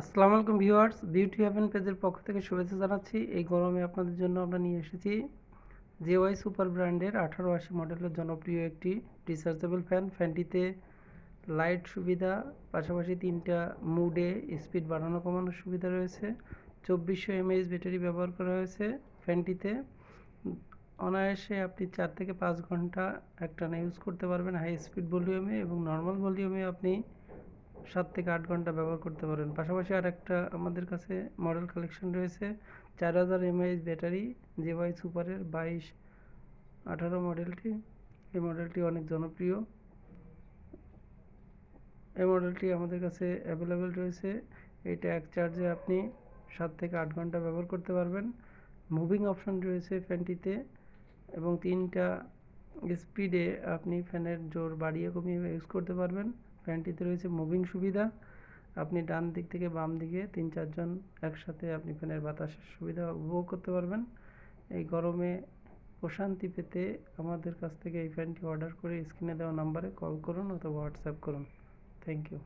আসসালামু আলাইকুম viewers, beauty haven পেজের পক্ষ থেকে শুভেচ্ছা জানাচ্ছি। এই গরমে আপনাদের জন্য আমরা নিয়ে এসেছি জেওয়াই সুপার ব্র্যান্ডের আঠারো আশি মডেলের জনপ্রিয় একটি রিচার্জেবল ফ্যান। ফ্যানটিতে লাইট সুবিধা, পাশাপাশি তিনটা মুডে স্পিড বাড়ানো কমানোর সুবিধা রয়েছে। চব্বিশশো এমএএইচ ব্যাটারি ব্যবহার করা হয়েছে ফ্যানটিতে। অনায়াসে আপনি চার থেকে পাঁচ ঘণ্টা একটানা ইউজ করতে পারবেন হাই স্পিড ভলিউমে এবং নর্মাল ভলিউমে আপনি সাত থেকে আট ঘণ্টা ব্যবহার করতে পারেন। পাশাপাশি আর একটা আমাদের কাছে মডেল কালেকশন রয়েছে। চার হাজার এমএইচ ব্যাটারি জেওয়াই সুপারের বাইশ, আঠারো মডেলটি এই মডেলটি অনেক জনপ্রিয়। এই মডেলটি আমাদের কাছে অ্যাভেলেবেল রয়েছে। এটা এক চার্জে আপনি সাত থেকে আট ঘণ্টা ব্যবহার করতে পারবেন। মুভিং অপশন রয়েছে ফ্যানটিতে এবং তিনটা স্পিডে আপনি ফ্যানের জোর বাড়িয়ে কমিয়ে ইউজ করতে পারবেন। ফ্যানটিতে রয়েছে মুভিং সুবিধা। আপনি ডান দিক থেকে বাম দিকে তিন চারজন একসাথে আপনি ফ্যানের বাতাসের সুবিধা উপভোগ করতে পারবেন। এই গরমে প্রশান্তি পেতে আমাদের কাছ থেকে এই ফ্যানটি অর্ডার করে স্ক্রিনে দেওয়া নাম্বারে কল করুন অথবা হোয়াটসঅ্যাপ করুন। Thank you.